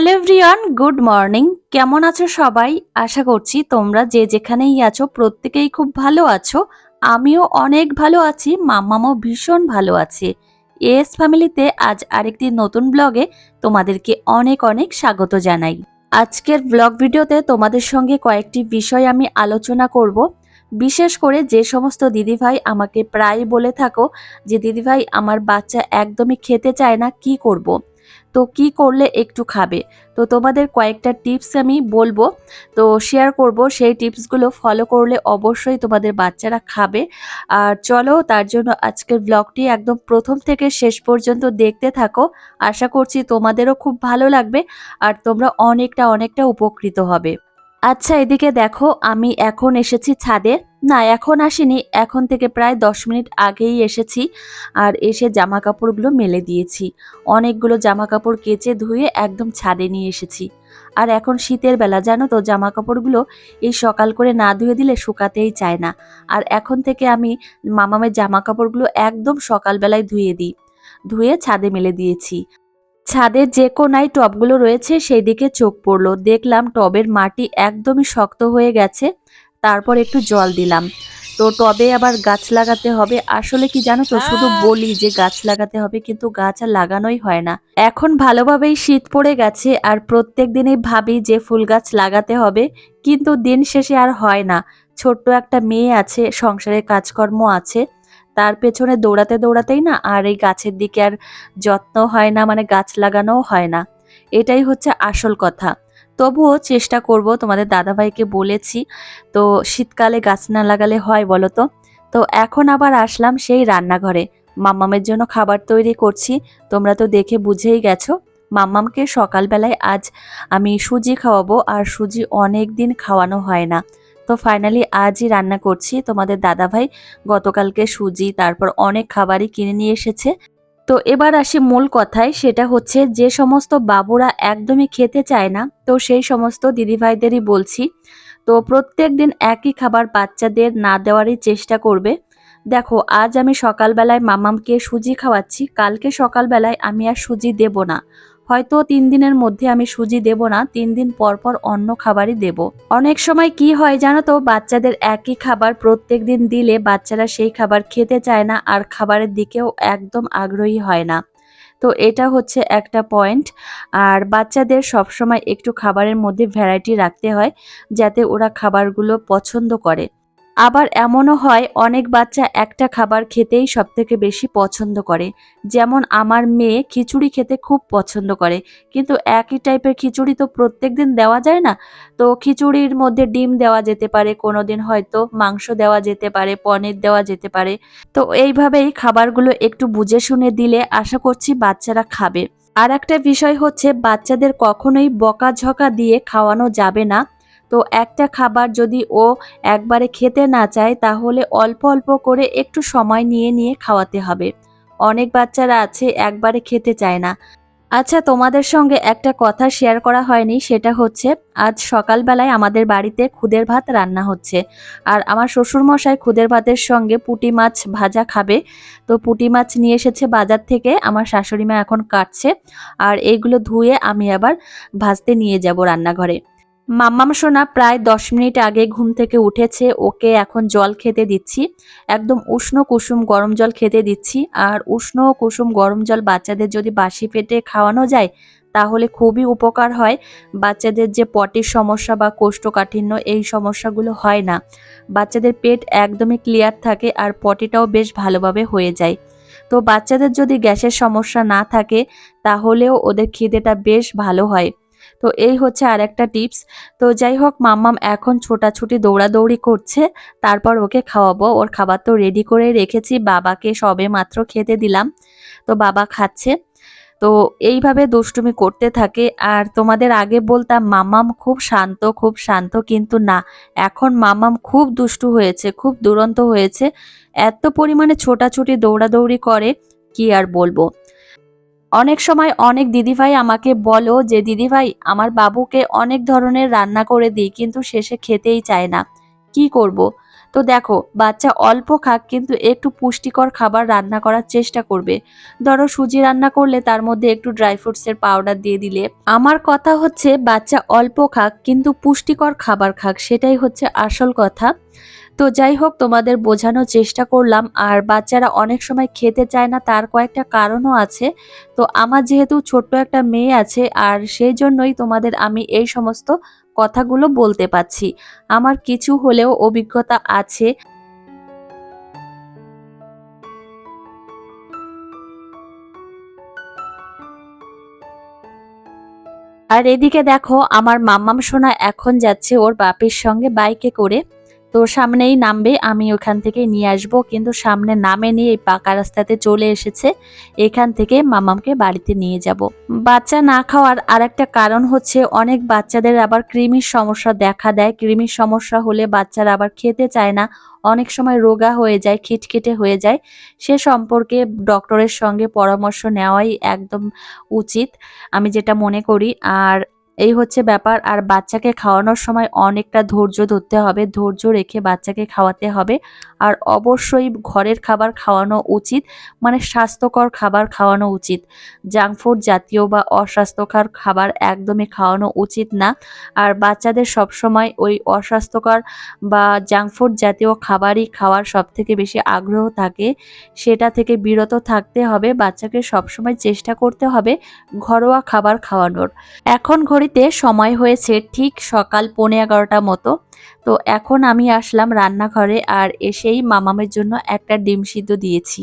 Hello everyone good morning কেমন আছো সবাই? আশা করছি তোমরা যে যেখানেই আছো প্রত্যেকেই খুব ভালো আছো। আমিও অনেক ভালো আছি, মাম্মামও ভীষণ ভালো আছে। এস ফ্যামিলিতে আজ আরেকটি নতুন ব্লগে তোমাদেরকে অনেক অনেক স্বাগত জানাই। আজকের ব্লগ ভিডিওতে তোমাদের সঙ্গে কয়েকটি বিষয় আমি আলোচনা করব। বিশেষ করে যে সমস্ত দিদিভাই আমাকে প্রায় বলে থাকো যে, দিদিভাই, আমার বাচ্চা একদমই খেতে চায় না, কি করব। তো কি করলে একটু খাবে? তো তোমাদের কয়েকটা টিপস আমি বলব। তো শেয়ার করব, সেই টিপসগুলো ফলো করলে অবশ্যই তোমাদের বাচ্চারা খাবে। আর চলো, তার জন্য আজকের ব্লগটি একদম প্রথম থেকে শেষ পর্যন্ত দেখতে থাকো। আশা করছি তোমাদেরও খুব ভালো লাগবে আর তোমরা অনেকটা অনেকটা উপকৃত হবে। আচ্ছা এদিকে দেখো, আমি এখন এসেছি ছাদে। না, এখন আসিনি। এখন থেকে প্রায় দশ মিনিট আগেই এসেছি আর এসে জামা কাপড়গুলো মেলে দিয়েছি। অনেকগুলো জামা কাপড় কেচে ধুয়ে একদম ছাদে নিয়ে এসেছি। আর এখন শীতের বেলা, জানো তো জামা কাপড়গুলো এই সকাল করে না ধুয়ে দিলে শুকাতেই চায় না। আর এখন থেকে আমি মামামের জামা কাপড়গুলো একদম সকালবেলায় ধুয়ে দিই। ধুয়ে ছাদে মেলে দিয়েছি। ছাদের যে কোনায় টবগুলো রয়েছে সেই দিকে চোখ পড়ল। দেখলাম টবের মাটি একদমই শক্ত হয়ে গেছে। তারপর একটু জল দিলাম। তো টবে আবার গাছ লাগাতে হবে। আসলে কি জানো তো শুধু বলি যে গাছ লাগাতে হবে কিন্তু গাছ আর লাগানোই হয় না। এখন ভালোভাবেই শীত পড়ে গেছে আর প্রত্যেক দিনই ভাবি যে ফুল গাছ লাগাতে হবে কিন্তু দিন শেষে আর হয় না। ছোট্ট একটা মেয়ে আছে সংসারের কাজকর্ম আছে তার পেছনে দৌড়াতে দৌড়াতেই না আর এই গাছের দিকে আর যত্ন হয় না মানে গাছ লাগানোও হয় না। এটাই হচ্ছে আসল কথা। তবুও চেষ্টা করব, তোমাদের দাদাভাইকে বলেছি। তো শীতকালে গাছ না লাগালে হয় বলো তো তো এখন আবার আসলাম সেই রান্নাঘরে। মাম্মামের জন্য খাবার তৈরি করছি, তোমরা তো দেখে বুঝেই গেছো। মাম্মামকে সকালবেলায় আজ আমি সুজি খাওয়াবো আর সুজি অনেক দিন খাওয়ানো হয় না। তো ফাইনালি আজই রান্না করছি। তোমাদের দাদাভাই গতকালকে সুজি, তারপর অনেক খাবারই কিনে নিয়ে এসেছে। তো এবার আসি মূল কথায়, সেটা হচ্ছে যে সমস্ত বাবুরা একদমই খেতে চায় না, তো সেই সমস্ত দিদিভাইদেরই বলছি, তো প্রত্যেক দিন একই খাবার বাচ্চাদের না দেওয়ারই চেষ্টা করবে। দেখো, আজ আমি সকালবেলায় মামামকে সুজি খাওয়াচ্ছি, কালকে সকালবেলায় আমি আর সুজি দেব না। হয়তো তিন দিনের মধ্যে আমি সুজি দেব না, তিন দিন পর পর অন্য খাবারই দেব। অনেক সময় কি হয় জানো তো, বাচ্চাদের একই খাবার প্রত্যেক দিন দিলে বাচ্চারা সেই খাবার খেতে চায় না আর খাবারের দিকেও একদম আগ্রহী হয় না। তো এটা হচ্ছে একটা পয়েন্ট। আর বাচ্চাদের সবসময় একটু খাবারের মধ্যে ভ্যারাইটি রাখতে হয়, যাতে ওরা খাবারগুলো পছন্দ করে। আবার এমনও হয়, অনেক বাচ্চা একটা খাবার খেতেই সব থেকে বেশি পছন্দ করে। যেমন আমার মেয়ে খিচুড়ি খেতে খুব পছন্দ করে, কিন্তু একই টাইপের খিচুড়ি তো প্রত্যেক দিন দেওয়া যায় না। তো খিচুড়ির মধ্যে ডিম দেওয়া যেতে পারে কোনো দিন হয়তো মাংস দেওয়া যেতে পারে, পনির দেওয়া যেতে পারে। তো এইভাবেই খাবারগুলো একটু বুঝে শুনে দিলে আশা করছি বাচ্চারা খাবে। আর একটা বিষয় হচ্ছে, বাচ্চাদের কখনোই বকাঝকা দিয়ে খাওয়ানো যাবে না। তো একটা খাবার যদি ও একবারে খেতে না চায়, তাহলে অল্প অল্প করে একটু সময় নিয়ে নিয়ে খাওয়াতে হবে। অনেক বাচ্চারা আছে, একবারে খেতে চায় না। আচ্ছা তোমাদের সঙ্গে একটা কথা শেয়ার করা হয়নি, সেটা হচ্ছে আজ সকালবেলায় আমাদের বাড়িতে খুদের ভাত রান্না হচ্ছে। আর আমার শ্বশুরমশাই খুদের ভাতের সঙ্গে পুটি মাছ ভাজা খাবে। তো পুটি মাছ নিয়ে এসেছে বাজার থেকে, আমার শাশুড়ি মা এখন কাটছে। আর এইগুলো ধুয়ে আমি আবার ভাজতে নিয়ে যাব রান্নাঘরে। মাম্মাম সোনা প্রায় দশ মিনিট আগে ঘুম থেকে উঠেছে, ওকে এখন জল খেতে দিচ্ছি। একদম উষ্ণ কুসুম গরম জল খেতে দিচ্ছি। আর উষ্ণ কুসুম গরম জল বাচ্চাদের যদি বাসি পেটে খাওয়ানো যায়, তাহলে খুবই উপকার হয়। বাচ্চাদের যে পটির সমস্যা বা কোষ্ঠকাঠিন্য, এই সমস্যাগুলো হয় না। বাচ্চাদের পেট একদমই ক্লিয়ার থাকে আর পটিটাও বেশ ভালোভাবে হয়ে যায়। তো বাচ্চাদের যদি গ্যাসের সমস্যা না থাকে, তাহলেও ওদের খিদেটা বেশ ভালো হয়। তো এই হচ্ছে আর একটা টিপস। তো যাই হোক, মাম্মাম এখন ছোটাছুটি, দৌড়াদৌড়ি করছে। তারপর ওকে খাওয়াবো। ওর খাবার তো রেডি করে রেখেছি। বাবাকে সবে মাত্র খেতে দিলাম। তো বাবা খাচ্ছে। তো এইভাবে দুষ্টুমি করতে থাকে। আর তোমাদের আগে বলতাম মামাম খুব শান্ত খুব শান্ত কিন্তু না। এখন মামাম খুব দুষ্টু হয়েছে, খুব দুরন্ত হয়েছে। এত পরিমাণে ছোটাছুটি, দৌড়াদৌড়ি করে, কি আর বলব? অনেক সময় অনেক দিদিভাই আমাকে বলো যে, দিদিভাই, আমার বাবুকে অনেক ধরনের রান্না করে দিই, কিন্তু শেষে খেতেই চায় না। কি করব। তো দেখো, বাচ্চা অল্প খাক, কিন্তু একটু পুষ্টিকর খাবার রান্না করার চেষ্টা করবে। ধরো, সুজি রান্না করলে তার মধ্যে একটু ড্রাই ফ্রুটসের পাউডার দিয়ে দিলে। আমার কথা হচ্ছে, বাচ্চা অল্প খাক, কিন্তু পুষ্টিকর খাবার খাক, সেটাই হচ্ছে আসল কথা। তো যাই হোক, তোমাদের বোঝানোর চেষ্টা করলাম। আর বাচ্চারা অনেক সময় খেতে চায় না, তার কয়েকটা কারণও আছে। তো আমার যেহেতু ছোট্ট একটা মেয়ে আছে, আর সেই জন্যই তোমাদের আমি এই সমস্ত কথাগুলো বলতে পাচ্ছি আমার কিছু হলেও অভিজ্ঞতা আছে। আর এদিকে দেখো, আমার মাম্মাম সোনা এখন যাচ্ছে ওর বাপের সঙ্গে বাইকে করে। তো সামনেই নামবে, আমি ওখান থেকে নিয়ে আসব। কিন্তু সামনে নামেনি এই পাকা রাস্তাতে চলে এসেছে। এখান থেকে মামামকে বাড়িতে নিয়ে যাব। বাচ্চা না খাওয়ার আর একটা কারণ হচ্ছে, অনেক বাচ্চাদের আবার কৃমির সমস্যা দেখা দেয়। কৃমির সমস্যা হলে বাচ্চারা আবার খেতে চায় না। অনেক সময় রোগা হয়ে যায়, খিটখিটে হয়ে যায়। সে সম্পর্কে ডক্টরের সঙ্গে পরামর্শ নেওয়াই একদম উচিত, আমি যেটা মনে করি। আর এই হচ্ছে ব্যাপার। আর বাচ্চাকে খাওয়ানোর সময় অনেকটা ধৈর্য ধরতে হবে, ধৈর্য রেখে বাচ্চাকে খাওয়াতে হবে। আর অবশ্যই ঘরের খাবার খাওয়ানো উচিত মানে স্বাস্থ্যকর খাবার খাওয়ানো উচিত। জাঙ্ক ফুড জাতীয় বা অস্বাস্থ্যকর খাবার একদমই খাওয়ানো উচিত না। আর বাচ্চাদের সবসময় ওই অস্বাস্থ্যকর বা জাঙ্ক ফুড জাতীয় খাবারই খাওয়ার সব থেকে বেশি আগ্রহ থাকে। সেটা থেকে বিরত থাকতে হবে, বাচ্চাকে সবসময় চেষ্টা করতে হবে ঘরোয়া খাবার খাওয়ানোর। এখন ঘড়িতে সময় হয়েছে ঠিক সকাল পৌনে এগারোটা মতো। তো এখন আমি আসলাম রান্নাঘরে আর এসেই মামামের জন্য একটা ডিম সিদ্ধ দিয়েছি।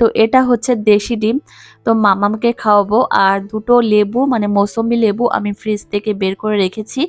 তো এটা হচ্ছে দেশি ডিম। তো মামামকে খাওয়াবো আর দুটো লেবু মানে মৌসম্বি লেবু আমি ফ্রিজ থেকে বের করে রেখেছি।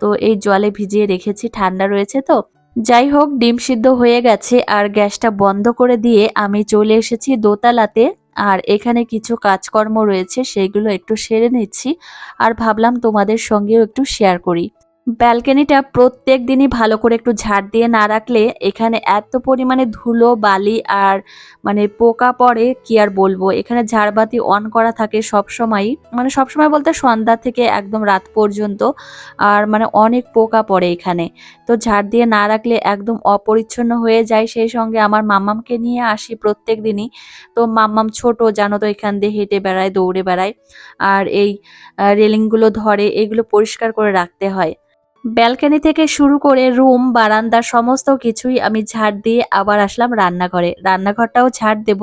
তো এই জলে ভিজিয়ে রেখেছি, ঠান্ডা রয়েছে তো। যাই হোক, ডিম সিদ্ধ হয়ে গেছে আর গ্যাসটা বন্ধ করে দিয়ে আমি চলে এসেছি দোতলাতে। আর এখানে কিছু কাজকর্ম রয়েছে সেইগুলো একটু সেরে নিচ্ছি। আর ভাবলাম তোমাদের সঙ্গেও একটু শেয়ার করি। ব্যালকনিটা প্রত্যেক দিনই ভালো করে একটু ঝাড় দিয়ে না রাখলে এখানে এত পরিমাণে ধুলো, বালি আর মানে পোকা পড়ে, কি আর বলব? এখানে ঝাড়বাতি অন করা থাকে সব সময়ই মানে সব সময় বলতে সন্ধ্যা থেকে একদম রাত পর্যন্ত আর মানে অনেক পোকা পড়ে এখানে। তো ঝাড় দিয়ে না রাখলে একদম অপরিচ্ছন্ন হয়ে যায়। সেই সঙ্গে আমার মাম্মামকে নিয়ে আসি প্রত্যেক দিনই। তো মাম্মাম ছোট, জানো তো, এখান দিয়ে হেঁটে বেড়ায়, দৌড়ে বেড়ায়। আর এই রেলিংগুলো ধরে, এগুলো পরিষ্কার করে রাখতে হয়। ব্যালকনি থেকে শুরু করে রুম বারান্দা সমস্ত কিছুই আমি ঝাড় দিয়ে আবার আসলাম রান্নাঘরে। রান্নাঘরটাও ঝাড় দেব,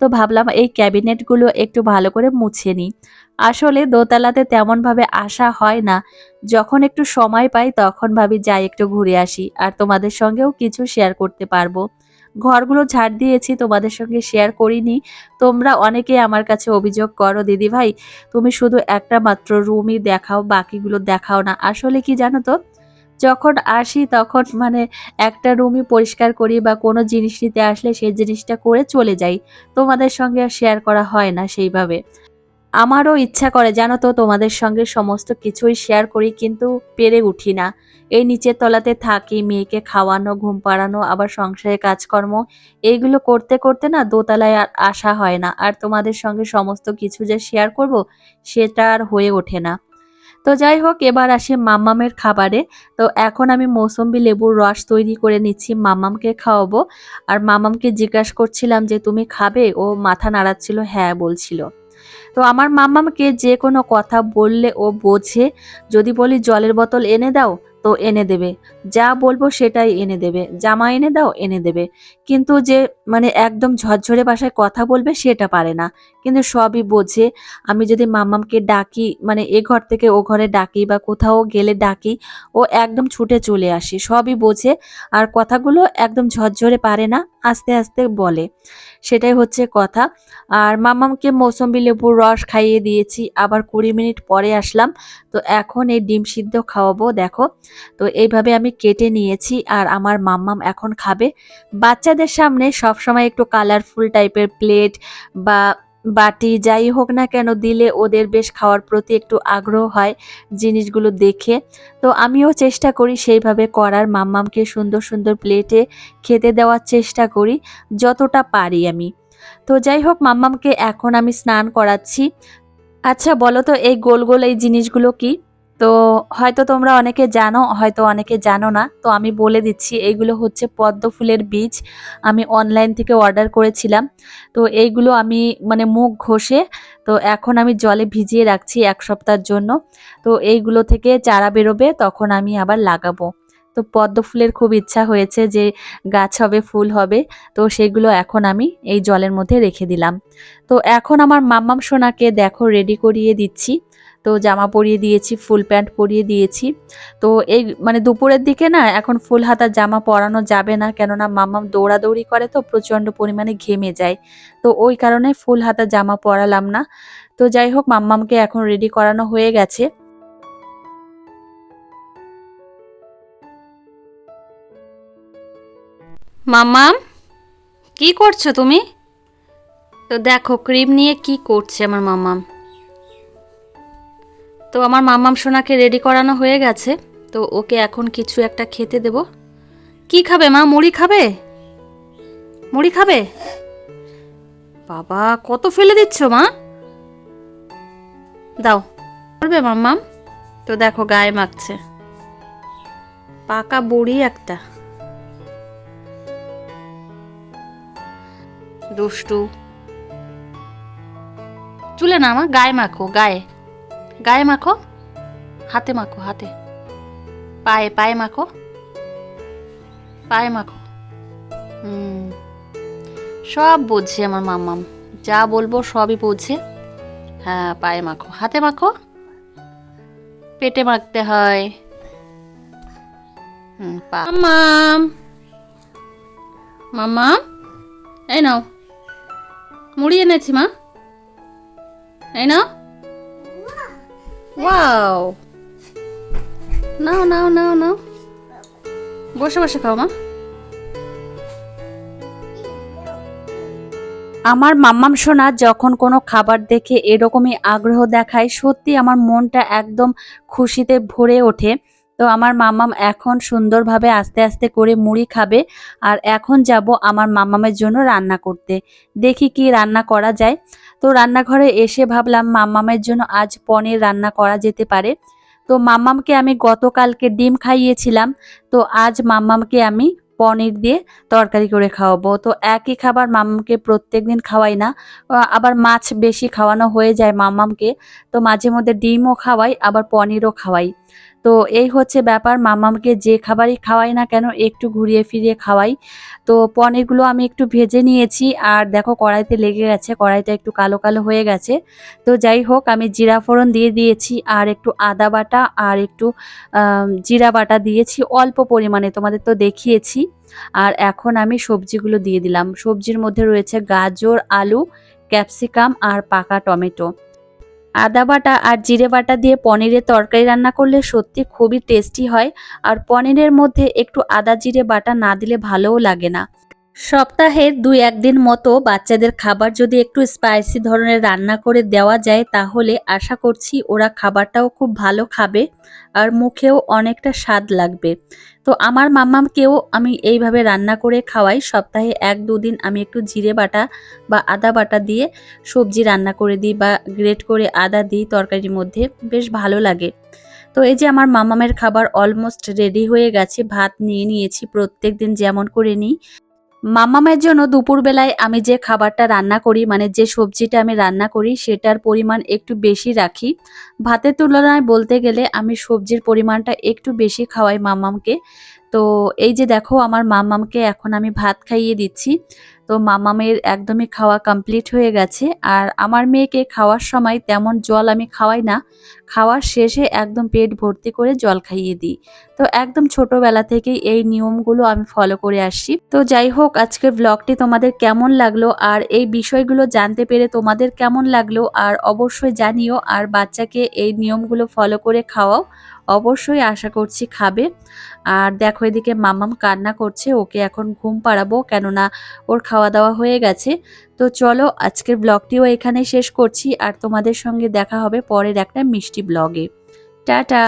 তো ভাবলাম এই ক্যাবিনেটগুলো একটু ভালো করে মুছে নিই। আসলে দোতলাতে তেমনভাবে আসা হয় না। যখন একটু সময় পাই, তখন ভাবি যাই একটু ঘুরে আসি, আর তোমাদের সঙ্গেও কিছু শেয়ার করতে পারব। ঘরগুলো ঝাড় দিয়েছি, তোমাদের সঙ্গে শেয়ার করিনি। তোমরা অনেকে আমার কাছে অভিযোগ করো, দিদি ভাই, তুমি শুধু একটা মাত্র রুমই দেখাও, বাকিগুলো দেখাও না। আসলে কি জানো তো? যখন আসি তখন মানে একটা রুমই পরিষ্কার করি বা কোনো জিনিস নিতে আসলে সেই জিনিসটা করে চলে যাই। তোমাদের সঙ্গে শেয়ার করা হয় না সেইভাবে। আমারও ইচ্ছা করে, জানো তো, তোমাদের সঙ্গে সমস্ত কিছুই শেয়ার করি কিন্তু পেরে উঠি না। এই নিচের তলাতে থাকি, মেয়েকে খাওয়ানো, ঘুম পাড়ানো, আবার সংসারে কাজকর্ম, এইগুলো করতে করতে না দোতলায় আর আসা হয় না। আর তোমাদের সঙ্গে সমস্ত কিছু যে শেয়ার করব, সেটা আর হয়ে ওঠে না। তো যাই হোক, এবার আসি মাম্মামের খাবারে। তো এখন আমি মৌসম্বি লেবুর রস তৈরি করে নিচ্ছি, মাম্মামকে খাওয়াবো। আর মামামকে জিজ্ঞাসা করছিলাম যে, তুমি খাবে? ও মাথা নাড়াচ্ছিল হ্যাঁ বলছিল। তো আমার মাম্মামকে যে কোনো কথা বললে ও বোঝে। যদি বলি, জলের বোতল এনে দাও। তো এনে দেবে। যা বলব সেটাই এনে দেবে। জামা এনে দাও, এনে দেবে। কিন্তু যে মানে একদম ঝরঝরে ভাষায় কথা বলবে সেটা পারে না। কিন্তু সবই বোঝে। আমি যদি মাম্মামকে ডাকি মানে এ ঘর থেকে ও ঘরে ডাকি বা কোথাও গেলে ডাকি, ও একদম ছুটে চলে আসে। সবই বোঝে। আর কথাগুলো একদম ঝরঝরে পারে না, আস্তে আস্তে বলে। সেটাই হচ্ছে কথা। আর মামামকে মৌসম্বি লেবুর রস খাইয়ে দিয়েছি, আবার কুড়ি মিনিট পরে আসলাম। তো এখন এই ডিম সিদ্ধ খাওয়াবো, দেখো। তো এইভাবে আমি কেটে নিয়েছি আর আমার মাম্মাম এখন খাবে। বাচ্চাদের সামনে সবসময় একটু কালারফুল টাইপের প্লেট বা বাটি যাই হোক না কেন দিলে ওদের বেশ খাওয়ার প্রতি একটু আগ্রহ হয় জিনিসগুলো দেখে। তো আমিও চেষ্টা করি সেইভাবে করার। মাম্মামকে সুন্দর সুন্দর প্লেটে খেতে দেওয়ার চেষ্টা করি, যতটা পারি আমি। তো যাই হোক, মাম্মামকে এখন আমি স্নান করাচ্ছি। আচ্ছা বলো তো এই গোল গোল এই জিনিসগুলো কি? তো হয়তো তোমরা অনেকে জানো, হয়তো অনেকে জানো না। তো আমি বলে দিচ্ছি এইগুলো হচ্ছে পদ্ম ফুলের বীজ। আমি অনলাইন থেকে অর্ডার করেছিলাম। তো এইগুলো আমি মানে মুখ ঘষে, তো এখন আমি জলে ভিজিয়ে রাখছি এক সপ্তাহের জন্য। তো এইগুলো থেকে চারা বেরোবে, তখন আমি আবার লাগাবো। তো পদ্ম ফুলের খুব ইচ্ছা হয়েছে যে গাছ হবে, ফুল হবে। তো সেগুলো এখন আমি এই জলের মধ্যে রেখে দিলাম। তো এখন আমার মাম্মাম সোনাকে দেখো রেডি করিয়ে দিচ্ছি। তো জামা পরিয়ে দিয়েছি, ফুল প্যান্ট পরিয়ে দিয়েছি। তো এই মানে দুপুরের দিকে না এখন ফুল হাতা জামা পরানো যাবে না, কেননা মাম্মাম দৌড়াদৌড়ি করে তো প্রচণ্ড পরিমাণে ঘেমে যায়। তো ওই কারণে ফুল হাতা জামা পরালাম না। তো যাই হোক, মাম্মামকে এখন রেডি করানো হয়ে গেছে। মাম্মাম, কি করছ তুমি? তো দেখো, ক্রিম নিয়ে কি করছে আমার মাম্মাম? তো আমার মাম্মাম সোনাকে রেডি করানো হয়ে গেছে, তো ওকে এখন কিছু একটা খেতে দেব। কি খাবে মা? মুড়ি খাবে? মুড়ি খাবে? বাবা, কত ফেলে দিচ্ছ মা? দাও। করবে মাম্মাম? তো দেখো গায়ে মাখছে। পাকা বুড়ি একটা। দুষ্টু। চুলে না মা গায়ে মাখো, গায়ে। গায়ে মাখো, হাতে মাখো, হাতে। পায়ে পায়ে মাখো পায়ে মাখো। হুম, সব বুঝছে আমার মাম্মাম। যা বলব সবই বুঝছে। হ্যাঁ পায়ে মাখো, হাতে মাখো, পেটে মাখতে হয়। হুম মাম্মাম, এই নাও। মুড়ি এনেছি মা। এই নাও। ওয়াও নাও নাও নাও নাও। বসে বসে খাও মা। আমার মাম্মাম সোনা যখন কোনো খাবার দেখে এরকমই আগ্রহ দেখায় সত্যি আমার মনটা একদম খুশিতে ভরে ওঠে। তো আমার মাম্মাম এখন সুন্দরভাবে আস্তে আস্তে করে মুড়ি খাবে আর এখন যাব আমার মাম্মামের জন্য রান্না করতে। দেখি কি রান্না করা যায়। তো রান্নাঘরে এসে ভাবলাম মাম্মামের জন্য আজ পনির রান্না করা যেতে পারে। তো মাম্মামকে আমি গতকালকে ডিম খাইয়েছিলাম, তো আজ মাম্মামকে আমি পনির দিয়ে তরকারি করে খাওয়াবো। তো একই খাবার মাম্মামকে প্রত্যেক দিন খাওয়াই না আবার মাছ বেশি খাওয়ানো হয়ে যায় মাম্মামকে, তো মাঝে মধ্যে ডিমও খাওয়াই, আবার পনিরও খাওয়াই। তো এই হচ্ছে ব্যাপার মাম্মামকে যে খাবারই খাওয়াই না কেন একটু ঘুরিয়ে ফিরিয়ে খাওয়াই। তো পনিরগুলো আমি একটু ভেজে নিয়েছি আর দেখো কড়াইতে লেগে গেছে, কড়াইটা একটু কালো কালো হয়ে গেছে। তো যাই হোক, আমি জিরা ফোড়ন দিয়ে দিয়েছি আর একটু আদা বাটা আর একটু জিরা বাটা দিয়েছি অল্প পরিমাণে, তোমাদের তো দেখিয়েছি। আর এখন আমি সবজিগুলো দিয়ে দিলাম। সবজির মধ্যে রয়েছে গাজর, আলু, ক্যাপসিকাম আর পাকা টমেটো। আদা বাটা আর জিরে বাটা দিয়ে পনিরের তরকারি রান্না করলে সত্যি খুবই টেস্টি হয়। আর পনিরের মধ্যে একটু আদা জিরে বাটা না দিলে ভালোও লাগে না। সপ্তাহে দুই একদিন মতো বাচ্চাদের খাবার যদি একটু স্পাইসি ধরনের রান্না করে দেওয়া যায় তাহলে আশা করছি ওরা খাবারটাও খুব ভালো খাবে আর মুখেও অনেকটা স্বাদ লাগবে। তো আমার মাম্মামকেও আমি এইভাবে রান্না করে খাওয়াই। সপ্তাহে এক দুদিন আমি একটু জিরে বাটা বা আদা বাটা দিয়ে সবজি রান্না করে দিই বা গ্রেট করে আদা দিই তরকারির মধ্যে। বেশ ভালো লাগে। তো এই যে আমার মামামের খাবার অলমোস্ট রেডি হয়ে গেছে। ভাত নিয়ে নিয়েছি। প্রত্যেক দিন যেমন করে নিই। মামামের জন্য দুপুরবেলায় আমি যে খাবারটা রান্না করি মানে যে সবজিটা আমি রান্না করি, সেটার পরিমাণ একটু বেশি রাখি। ভাতের তুলনায় বলতে গেলে আমি সবজির পরিমাণটা একটু বেশি খাওয়াই মামামকে। তো এই যে দেখো আমার মামামকে এখন আমি ভাত খাইয়ে দিচ্ছি। তো মামামের একদমই খাওয়া কমপ্লিট হয়ে গেছে। আর আমার মেয়েকে খাওয়ার সময় তেমন জল আমি খাওয়াই না। খাওয়ার শেষে একদম পেট ভর্তি করে জল খাইয়ে দিই। তো একদম ছোটবেলা থেকেই এই নিয়মগুলো আমি ফলো করে আসছি। তো যাই হোক, আজকের ব্লগটি তোমাদের কেমন লাগল? আর এই বিষয়গুলো জানতে পেরে তোমাদের কেমন লাগল? আর অবশ্যই জানিও। আর বাচ্চাকে এই নিয়মগুলো ফলো করে খাওয়াও। অবশ্যই আশা করছি খাবে। আর দেখো এদিকে মামাম কান্না করছে, ওকে এখন ঘুম পাড়াবো কেননা ওর খাওয়া দাওয়া হয়ে গেছে। তো চলো আজকের ব্লগটিও এখানে শেষ করছি, আর তোমাদের সঙ্গে দেখা হবে পরের একটা মিষ্টি ব্লগে। টাটা!